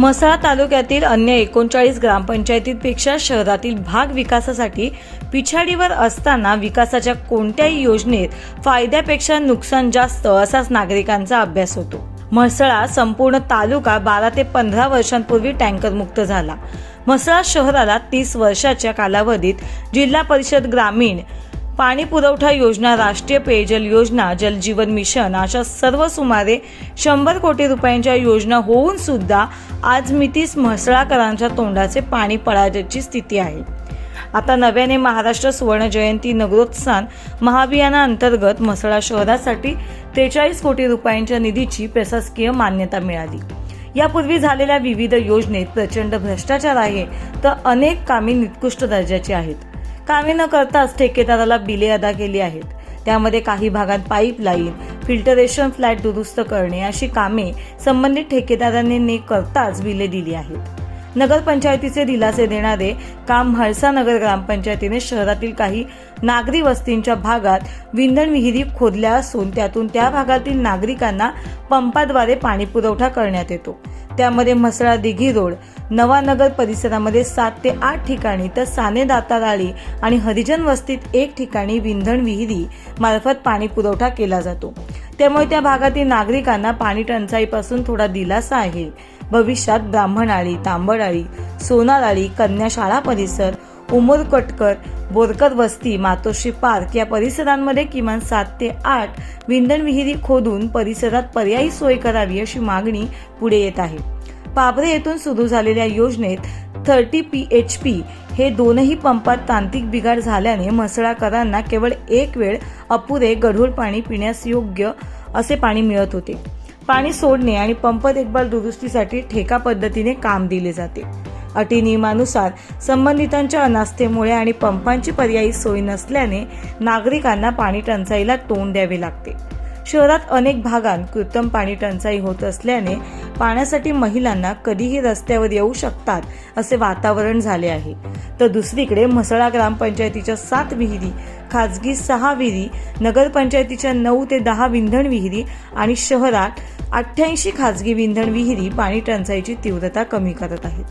म्हसळा तालुक्यातील अन्य एकोणचाळीस ग्रामपंचायतींपेक्षा शहरातील भाग विकासासाठी पिछाडीवर असताना विकासाच्या कोणत्याही योजनेत फायद्यापेक्षा नुकसान जास्त असाच नागरिकांचा अभ्यास होतो. म्हसळा संपूर्ण तालुका बारा ते पंधरा वर्षांपूर्वी टँकरमुक्त झाला. म्हसळा शहराला तीस वर्षाच्या कालावधीत जिल्हा परिषद ग्रामीण पाणी पुरवठा योजना राष्ट्रीय पेयजल योजना जलजीवन मिशन अशा सर्व सुमारे शंभर कोटी रुपयांच्या योजना होऊन सुद्धा आज मितीस म्हसळाकरांच्या तोंडाचे पाणी पडायची स्थिती आहे. आता नव्याने महाराष्ट्र सुवर्ण जयंती नगरोत्थान महाअभियानाअंतर्गत म्हसळा शहरासाठी त्रेचाळीस कोटी रुपयांच्या निधीची प्रशासकीय मान्यता मिळाली. यापूर्वी झालेल्या विविध योजनेत प्रचंड भ्रष्टाचार आहे तर अनेक कामे निकृष्ट दर्जाची आहेत. कामे न करताच ठेकेदाराला बिले अदा केली आहेत. त्यामध्ये काही भागात पाईपलाईन फिल्टरेशन फ्लॅट दुरुस्त करणे अशी कामे संबंधित ठेकेदारांनी न करताच बिले दिली आहेत. नगरपंचायतीचे दिलासे देणारे काम म्हाळसा नगर ग्रामपंचायतीने शहरातील काही नागरी वस्तींच्या भागात विंधण विहिरी खोदल्या असून त्यातून त्या भागातील नागरिकांना पंपाद्वारे पाणी पुरवठा करण्यात येतो. त्यामध्ये म्हसळा दिघी रोड नवानगर परिसरामध्ये सात ते आठ ठिकाणी तर साने दाताराळी आणि हरिजन वस्तीत एक ठिकाणी विंधण विहिरी मार्फत पाणी पुरवठा केला जातो. त्यामुळे त्या भागातील नागरिकांना पाणी टंचाईपासून थोडा दिलासा आहे. भविष्यात ब्राह्मणाळी तांबडाळी सोनाराळी कन्याशाळा परिसर उमरकटकर बोरकर वस्ती मातोश्री पार्क या परिसरांमध्ये किमान सात ते आठ विंधन विहिरी खोदून परिसरात पर्यायी सोय करावी अशी मागणी पुढे येत आहे. पाभरे येथून सुरू झालेल्या योजनेत थर्टी पी एच पी हे दोनही पंपात तांत्रिक बिघाड झाल्याने म्हसळाकरांना केवळ एक वेळ अपुरे गढूळ पाणी पिण्यास योग्य असे पाणी मिळत होते. पाणी सोडणे आणि पंप देखभाल दुरुस्तीसाठी ठेका पद्धतीने काम दिले जाते. अटी नियमानुसार संबंधितांच्या अनास्थेमुळे आणि पंपांची पर्यायी सोय नसल्याने नागरिकांना पाणी टंचाईला तोंड द्यावे लागते. शहरात अनेक भागात कृत्रिम पाणी टंचाई होत असल्याने पाण्यासाठी महिलांना कधीही रस्त्यावर येऊ शकतात असे वातावरण झाले आहे. तर दुसरीकडे म्हसळा ग्रामपंचायतीच्या सात विहिरी खाजगी सहा विहिरी नगरपंचायतीच्या नऊ ते दहा विंधण विहिरी आणि शहरात अठ्ठ्याऐंशी खाजगी विंधण विहिरी पाणी टंचाईची तीव्रता कमी करत आहेत.